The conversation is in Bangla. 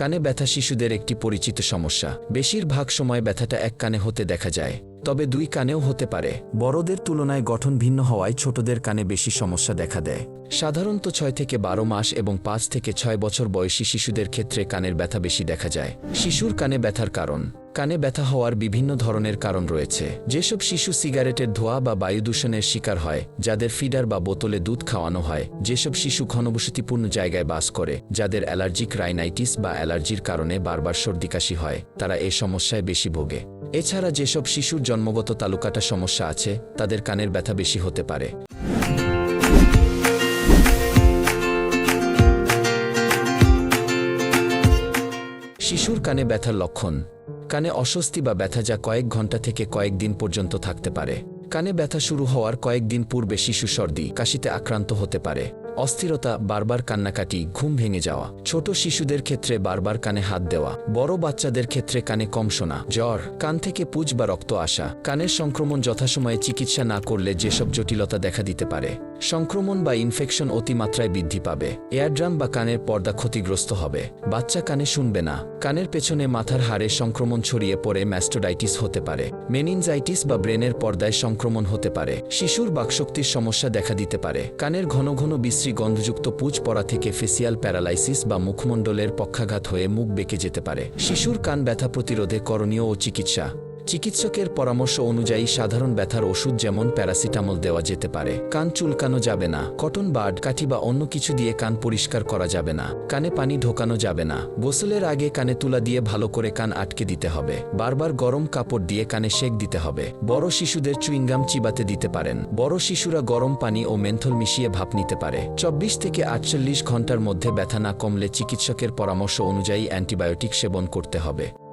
কানে ব্যথা শিশুদের একটি পরিচিত সমস্যা। বেশিরভাগ সময় ব্যথাটা এক কানে হতে দেখা যায়। তবে দুই কানেও হতে পারে। বড়দের তুলনায় গঠন ভিন্ন হওয়ায় ছোটদের কানে বেশি সমস্যা দেখা দেয়। সাধারণত ছয় থেকে বারো মাস এবং পাঁচ থেকে ছয় বছর বয়সী শিশুদের ক্ষেত্রে কানের ব্যথা বেশি দেখা যায়। শিশুর কানে ব্যথার কারণ। কানে ব্যথা হওয়ার বিভিন্ন ধরনের কারণ রয়েছে। যেসব শিশু সিগারেটের ধোঁয়া বা বায়ু দূষণের শিকার হয়, যাদের ফিডার বা বোতলে দুধ খাওয়ানো হয়, যেসব শিশু ঘনবসতিপূর্ণ জায়গায় বাস করে, যাদের অ্যালার্জিক রাইনাইটিস বা অ্যালার্জির কারণে বারবার সর্দিকাশি হয়, তারা এ সমস্যায় বেশি ভোগে। এছাড়া যেসব শিশুর জন্মগত তালুকাটা সমস্যা আছে, তাদের কানের ব্যথা বেশি হতে পারে। শিশুর কানে ব্যথার লক্ষণ। কানে অস্বস্তি বা ব্যথা যা কয়েক ঘণ্টা থেকে কয়েক দিন পর্যন্ত থাকতে পারে। কানে ব্যথা শুরু হওয়ার কয়েকদিন পূর্বে শিশু সর্দি, কাশিতে আক্রান্ত হতে পারে। অস্থিরতা, বারবার কান্নাকাটি, ঘুম ভেঙে যাওয়া, ছোট শিশুদের ক্ষেত্রে বারবার কানে হাত দেওয়া, বড় বাচ্চাদের ক্ষেত্রে কানে কম শোনা, জ্বর, কান থেকে পুজ বা রক্ত আসা, কানের সংক্রমণ যথাসময়ে চিকিৎসা না করলে যেসব জটিলতা দেখা দিতে পারে, সংক্রমণ বা ইনফেকশন অতিমাত্রায় বৃদ্ধি পাবে, এয়ারড্রাম বা কানের পর্দা ক্ষতিগ্রস্ত হবে, বাচ্চা কানে শুনবে না, কানের পেছনে মাথার হাড়ে সংক্রমণ ছড়িয়ে পড়ে ম্যাস্টোডাইটিস হতে পারে, মেনিনজাইটিস বা ব্রেনের পর্দায় সংক্রমণ হতে পারে, শিশুর বাকশক্তির সমস্যা দেখা দিতে পারে, কানের ঘন ঘন বিশ্রী গন্ধযুক্ত পুজ পড়া থেকে ফেসিয়াল প্যারালাইসিস বা মুখমণ্ডলের পক্ষাঘাত হয়ে মুখ বেঁকে যেতে পারে। শিশুর কান ব্যথা প্রতিরোধে করণীয় ও চিকিৎসা। চিকিৎসকের পরামর্শ অনুযায়ী সাধারণ ব্যথার ওষুধ যেমন প্যারাসিটামল দেওয়া যেতে পারে। কান চুলকানো যাবে না। কটন বার্ড, কাঠি বা অন্য কিছু দিয়ে কান পরিষ্কার করা যাবে না। কানে পানি ঢোকানো যাবে না। গোসলের আগে কানে তুলা দিয়ে ভালো করে কান আটকে দিতে হবে। বারবার গরম কাপড় দিয়ে কানে সেক দিতে হবে। বড় শিশুদের চুইংগাম চিবাতে দিতে পারেন। বড় শিশুরা গরম পানি ও মেন্থল মিশিয়ে ভাপ নিতে পারে। চব্বিশ থেকে আটচল্লিশ ঘণ্টার মধ্যে ব্যথা না কমলে চিকিৎসকের পরামর্শ অনুযায়ী অ্যান্টিবায়োটিক সেবন করতে হবে।